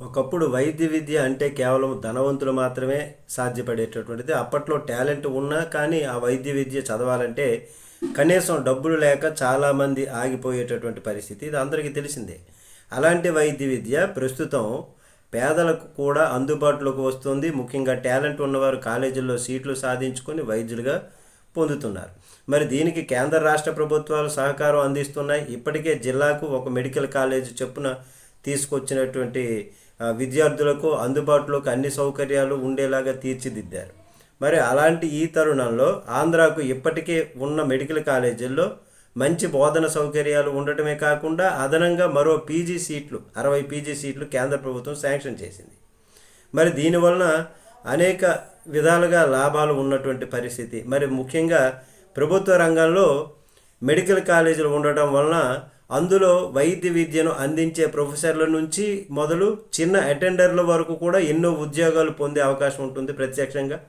ఒకప్పుడు వైద్య విద్య అంటే కేవలం ధనవంతులు మాత్రమే సాధ్యపడేటటువంటిది. అప్పట్లో టాలెంట్ ఉన్నా కానీ ఆ వైద్య విద్య చదవాలంటే కనీసం డబ్బులు లేక చాలామంది ఆగిపోయేటటువంటి పరిస్థితి. ఇది అందరికీ తెలిసిందే. అలాంటి వైద్య విద్య ప్రస్తుతం పేదలకు కూడా అందుబాటులోకి వస్తుంది. ముఖ్యంగా టాలెంట్ ఉన్నవారు కాలేజీల్లో సీట్లు సాధించుకొని వైద్యులుగా పొందుతున్నారు. మరి దీనికి కేంద్ర రాష్ట్ర ప్రభుత్వాలు సహకారం అందిస్తున్నాయి. ఇప్పటికే జిల్లాకు ఒక మెడికల్ కాలేజ్ చొప్పున తీసుకొచ్చినటువంటి విద్యార్థులకు అందుబాటులోకి అన్ని సౌకర్యాలు ఉండేలాగా తీర్చిదిద్దారు. మరి అలాంటి ఈ తరుణంలో ఆంధ్రాకు ఇప్పటికే ఉన్న మెడికల్ కాలేజీల్లో మంచి బోధన సౌకర్యాలు ఉండటమే కాకుండా అదనంగా మరో పీజీ సీట్లు అరవై పీజీ సీట్లు కేంద్ర ప్రభుత్వం శాంక్షన్ చేసింది. మరి దీనివలన అనేక విధాలుగా లాభాలు ఉన్నటువంటి పరిస్థితి. మరి ముఖ్యంగా ప్రభుత్వ రంగంలో మెడికల్ కాలేజీలు ఉండటం వలన అందులో వైద్య విద్యను అందించే ప్రొఫెసర్ల నుంచి మొదలు చిన్న అటెండర్ల వరకు కూడా ఎన్నో ఉద్యోగాలు పొందే అవకాశం ఉంటుంది ప్రత్యక్షంగా.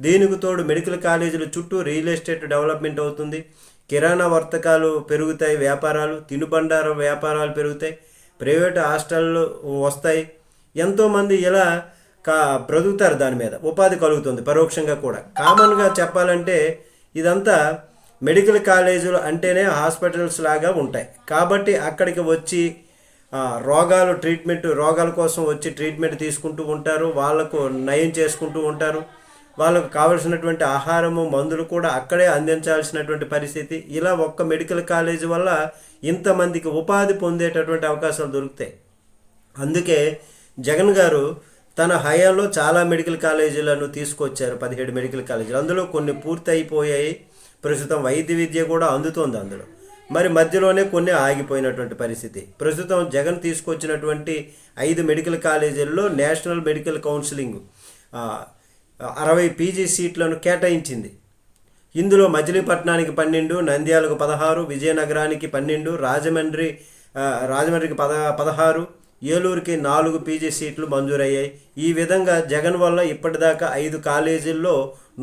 దీనికి తోడు మెడికల్ కాలేజీల చుట్టూ రియల్ ఎస్టేట్ డెవలప్మెంట్ అవుతుంది. కిరాణా వర్తకాలు పెరుగుతాయి వ్యాపారాలు తినుబండార వ్యాపారాలు పెరుగుతాయి ప్రైవేట్ హాస్టళ్ళు వస్తాయి. ఎంతోమంది ఇలా కా బ్రతుకుతారు దాని మీద. ఉపాధి కలుగుతుంది పరోక్షంగా కూడా. కామన్గా చెప్పాలంటే ఇదంతా మెడికల్ కాలేజీలు అంటేనే హాస్పిటల్స్ లాగా ఉంటాయి. కాబట్టి అక్కడికి వచ్చి రోగాలు ట్రీట్మెంట్ రోగాల కోసం వచ్చి ట్రీట్మెంట్ తీసుకుంటూ ఉంటారు. వాళ్ళకు నయం చేసుకుంటూ ఉంటారు. వాళ్ళకు కావలసినటువంటి ఆహారము మందులు కూడా అక్కడే అందించాల్సినటువంటి పరిస్థితి. ఇలా ఒక్క మెడికల్ కాలేజీ వల్ల ఇంతమందికి ఉపాధి పొందేటటువంటి అవకాశాలు దొరుకుతాయి. అందుకే జగన్ గారు తన హయాంలో చాలా మెడికల్ కాలేజీలను తీసుకొచ్చారు. పదిహేడు మెడికల్ కాలేజీలు. అందులో కొన్ని పూర్తి అయిపోయాయి ప్రస్తుతం వైద్య విద్య కూడా అందుతోంది అందులో. మరి మధ్యలోనే కొన్ని ఆగిపోయినటువంటి పరిస్థితి. ప్రస్తుతం జగన్ తీసుకొచ్చినటువంటి ఐదు మెడికల్ కాలేజీల్లో నేషనల్ మెడికల్ కౌన్సిలింగ్ అరవై పీజీ సీట్లను కేటాయించింది. ఇందులో మచిలీపట్నానికి పన్నెండు నంద్యాలకు పదహారు విజయనగరానికి పన్నెండు రాజమండ్రి రాజమండ్రికి పద పదహారు ఏలూరుకి నాలుగు పీజీ సీట్లు మంజూరయ్యాయి. ఈ విధంగా జగన్ వల్ల ఇప్పటిదాకా ఐదు కాలేజీల్లో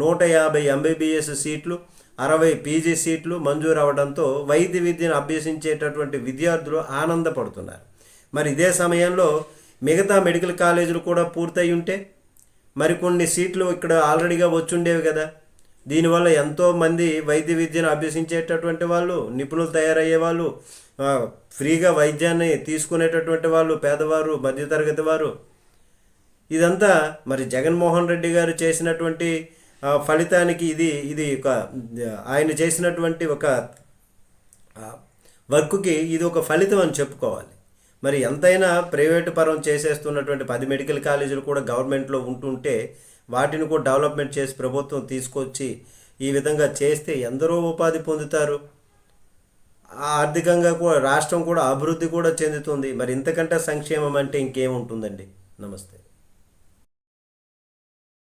నూట యాభై ఎంబీబీఎస్ సీట్లు అరవై పీజీ సీట్లు మంజూరు అవడంతో వైద్య విద్యను అభ్యసించేటటువంటి విద్యార్థులు ఆనందపడుతున్నారు. మరి ఇదే సమయంలో మిగతా మెడికల్ కాలేజీలు కూడా పూర్తయి ఉంటే మరికొన్ని సీట్లు ఇక్కడ ఆల్రెడీగా వచ్చుండేవి కదా. దీనివల్ల ఎంతో మంది వైద్య విద్యను అభ్యసించేటటువంటి వాళ్ళు నిపుణులు తయారయ్యే వాళ్ళు ఫ్రీగా వైద్యాన్ని తీసుకునేటటువంటి వాళ్ళు పేదవారు మధ్యతరగతి వారు. ఇదంతా మరి జగన్మోహన్ రెడ్డి గారు చేసినటువంటి ఫలితానికి ఇది ఇది ఒక ఆయన చేసినటువంటి ఒక వర్క్కి ఇది ఒక ఫలితం అని చెప్పుకోవాలి. మరి ఎంతైనా ప్రైవేటు పరం చేసేస్తున్నటువంటి పది మెడికల్ కాలేజీలు కూడా గవర్నమెంట్లో ఉంటుంటే వాటిని కూడా డెవలప్మెంట్ చేసి ప్రభుత్వం తీసుకొచ్చి ఈ విధంగా చేస్తే ఎందరో ఉపాధి పొందుతారు. ఆర్థికంగా కూడా రాష్ట్రం కూడా అభివృద్ధి కూడా చెందుతుంది. మరి ఇంతకంటే సంక్షేమం అంటే ఇంకేముంటుందండి? నమస్తే.